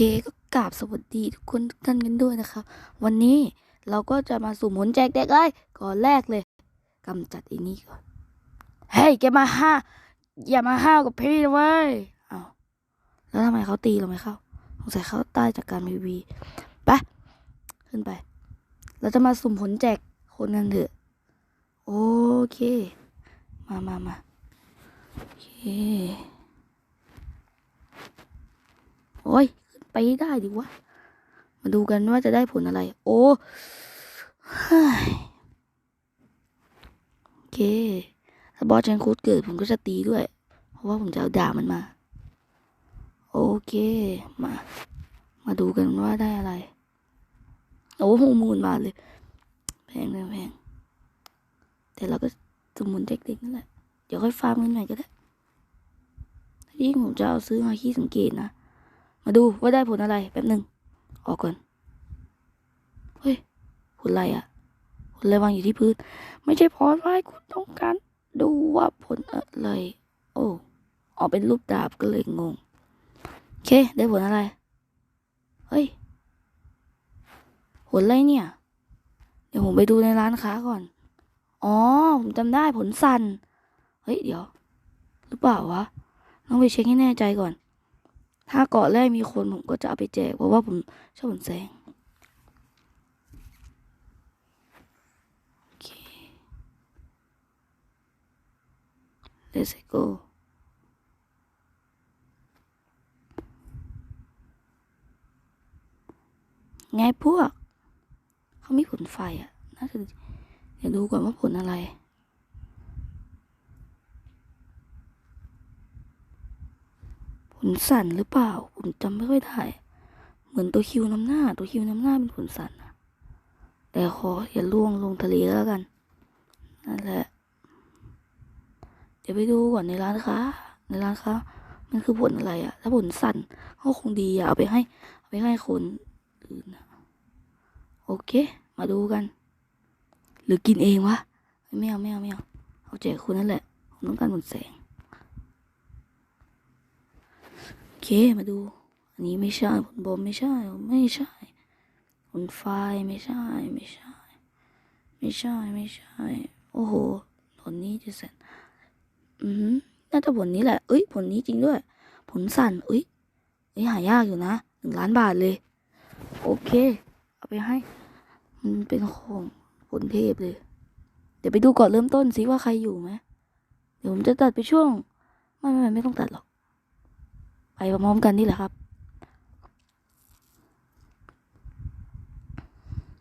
เคก็กราบสวัสดีทุกคนทุกท่านกันด้วยนะครับ วันนี้เราก็จะมาสุ่มผลแจกเด็กเลยก่อนแรกเลยกำจัดไอ้นี่ก่อนเฮ้ยแกมาห้าอย่ามาห้าวกับพี่เว้ยอ้าวแล้วทำไมเขาตีเราไม่เข้าสงสัยเขาตายจากการพีวีไปขึ้นไป เราจะมาสุ่มผลแจกคนกันเถอะโอเค มามามาโอเคโอ้ย ไปได้ดิวะ มาดูกันว่าจะได้ผลอะไร โอ้เฮ้ยโอเค ถ้าบอสเชนคูดเกิดผมก็จะตีด้วย เพราะว่าผมจะเอาดาบมันมา โอเค มา มาดูกันว่าได้อะไร โอ้โหมูลมาเลย แพงแพงแต่เราก็สมุนเด็กๆนั่นแหละ เดี๋ยวค่อยฟาร์มเงินหน่อยก็ได้ที่งผมจะเอาซื้อมาขี้สังเกตนะ มาดูว่าได้ผลอะไรแป๊บหนึ่งออกก่อน เฮ้ยผลอะไรอะผลอะไรวางอยู่ที่พื้น ไม่ใช่พอไว้คุณต้องการดูว่าผลอะไร โอ้ออกเป็นรูปดาบก็เลยงง โอเค ได้ผลอะไร เฮ้ย ผลอะไรเนี่ย เดี๋ยวผมไปดูในร้านค้าก่อน อ๋อ ผมจำได้ผลสัน เฮ้ย เดี๋ยว หรือเปล่าวะ ต้องไปเช็คให้แน่ใจก่อน ถ้าเกาะแรกมีคนผมก็จะเอาไปแจกเพราะว่าผมชอบผลแสงโอเค let's go ไงพวก เขามีผลไฟอะ น่าจะเดี๋ยวดูก่อนว่าผลอะไร ผลสั่นหรือเปล่าผมจำไม่ค่อยได้ เหมือนตัวคิวน้ำหน้า ตัวคิวน้ำหน้าเป็นผลสั่นนะแต่ขออย่าล่วงลงทะเลแล้วกัน นั่นแหละ เดี๋ยวไปดูก่อนในร้านค้า ในร้านค้า มันคือผลอะไรอะถ้าผลสั่นก็คงดีอะเอาไปให้เอาไปให้คนอื่นโอเค มาดูกัน หรือกินเองวะ ไม่เอาไม่เอาไม่เอา เอาแจกคุณนั่นแหละ ผมต้องการผลแสง โอ เคมาดู อันนี้ไม่ใช่ผลบอมไม่ใช่ ไม่ใช่ผลไฟไม่ใช่ ไม่ใช่ ไม่ใช่ ไม่ใช่ โอ้โห ผลนี้จะแสนอือหือน่าจะผลนี้แหละ เอ้ย ผลนี้จริงด้วย ผลสั่นเอ้ยเอ้ยหายากอยู่นะหนึ่งล้านบาทเลย โอเค เอาไปให้ มันเป็นของผลเทพเลย เดี๋ยวไปดูก่อนเริ่มต้นสิว่าใครอยู่ไหมเดี๋ยวผมจะตัดไปช่วง ไม่ไม่ไม่ไม่ต้องตัดหรอก ไปพร้อมกันนี่แหละครับ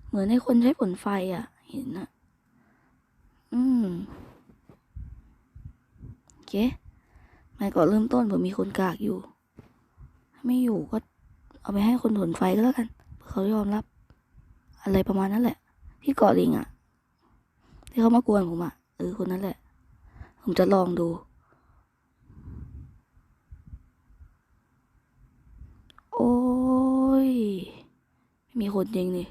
เหมือนให้คนใช้ผลไฟอะ เห็นอะอืมโอเคไม่ก่อเริ่มต้นผมมีคนกากอยู่ถ้าไม่อยู่ก็เอาไปให้คนผลไฟก็แล้วกันเพื่อเขายอมรับ อะไรประมาณนั้นแหละ ที่เกาะลิงอะ ที่เขามากวนผมอะเออคนนั้นแหละ ผมจะลองดู โอ้ย ไมีคนจริงนี่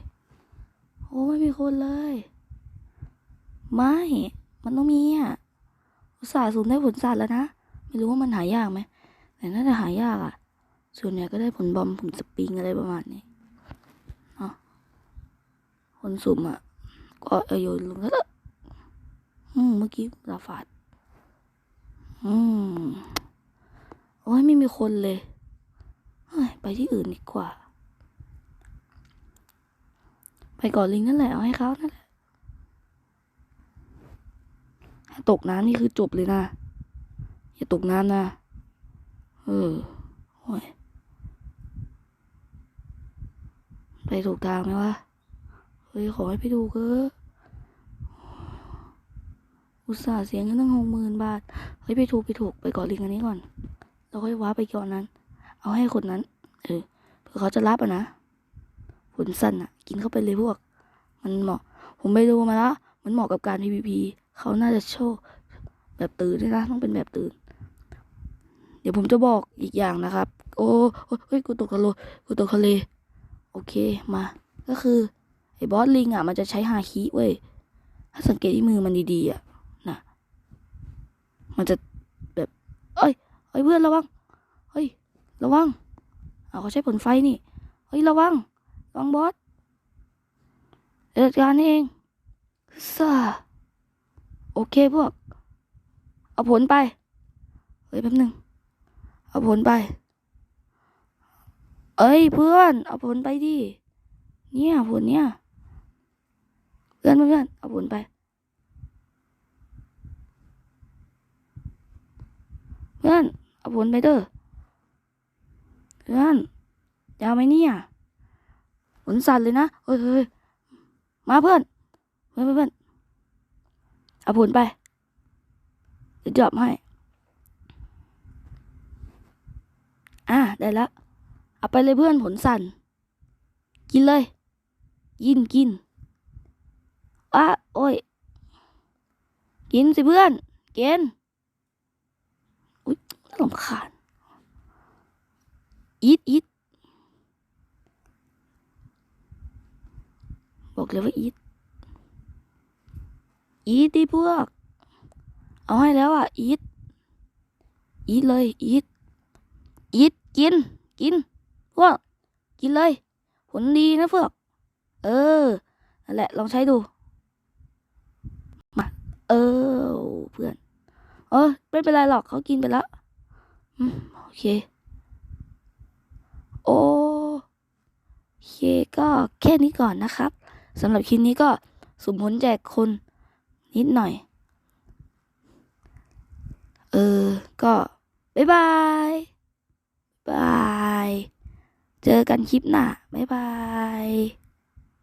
โอ้ไม่มีคนเลย ไม่ มันต้องมีอะอุตส่าห์สูมได้ผลสัตว์แล้วนะ ไม่รู้ว่ามันหายากไหมแต่น่าจะหายากอะ ส่วนใหญ่ก็ได้ผลบอมผลสปริงอะไรประมาณนี้เนาะคนสุ่มอะ ก็เอาโยนลงแล้วอืมเมื่อกี้ลาฟาดอืมโอ้ยไม่มีคนเลยเฮ้ยไปที่อื่นดีกว่า ไปเก่อนลิงนั่นแหละ เอาให้เขานั่นแหละถ้าตกน้ำนี่คือจบเลยนะ อย่าตกน้ำนะ เออโอ้ยไปถูกทางไหมวะ เฮ้ย ขอให้ไปดูเถอะอุตส่าห์เสียเงินตั้งหกหมื่นบาท เฮ้ย ไปถูกไปถูกไปเก่อนลิงอันนี้ก่อน แล้วค่อยว้าไปก่อนนั้น เอาให้คนนั้น เออเผื่อเขาจะรับอะนะ ผลสั้นอะกินเข้าไปเลยพวก มันเหมาะ ผมไปดูมาแล้วมันเหมาะกับการ PVP เขาน่าจะโชว์แบบตื่นด้วยนะต้องเป็นแบบตื่น เดี๋ยวผมจะบอกอีกอย่างนะครับ โอ้เฮ้ยกูตกทะเลกูตกทะเล โอเคมา ก็คือไอ้บอสลิงอะมันจะใช้ฮาคิเว้ย ถ้าสังเกตที่มือมันดีๆอะนะมันจะแบบเอ้ยเฮ้ยเพื่อนระวังเฮ้ยระวังเอาเขาใช้ผลไฟนี่เฮ้ยระวัง ระวังบอสเดี๋ยวจัดการเองซ่าโอเคพวก เอาผลไป เฮ้ยแป๊บหนึ่งเอาผลไป เอ้ยเพื่อน เอาผลไปดิ เนี่ยผลเนี่ย เพื่อนเพื่อนเอาผลไป เพื่อน เอาผลไปเด้อ เพื่อนยาวไหมเนี่ย ผลสั่นเลยนะเฮ้ยเฮ้ยมาเพื่อนเพื่อนเพื่อนเอาผลไปเดี๋ยวจอบให้อะได้แล้วเอาไปเลยเพื่อนผลสั่น กินเลย กินกินอะโอ้ย กินสิเพื่อนกินอุ๊ยน่ารำคาญอีทอีท บอกเลยว่าอีทอีทดิพวก เอาให้แล้วอะอีทอีทเลยอีทอีทกิน กินพวกกินเลย ผลดีนะพวก เออนั่นแหละลองใช้ดูมาเออเพื่อนเออไม่เป็นไรหรอกเขากินไปแล้วโอเค โอเคก็แค่นี้ก่อนนะครับ สำหรับคลิปนี้ก็สุ่มผลแจกคนนิดหน่อย เออ ก็บ๊ายบายบาย เจอกันคลิปหน้าบ๊ายบาย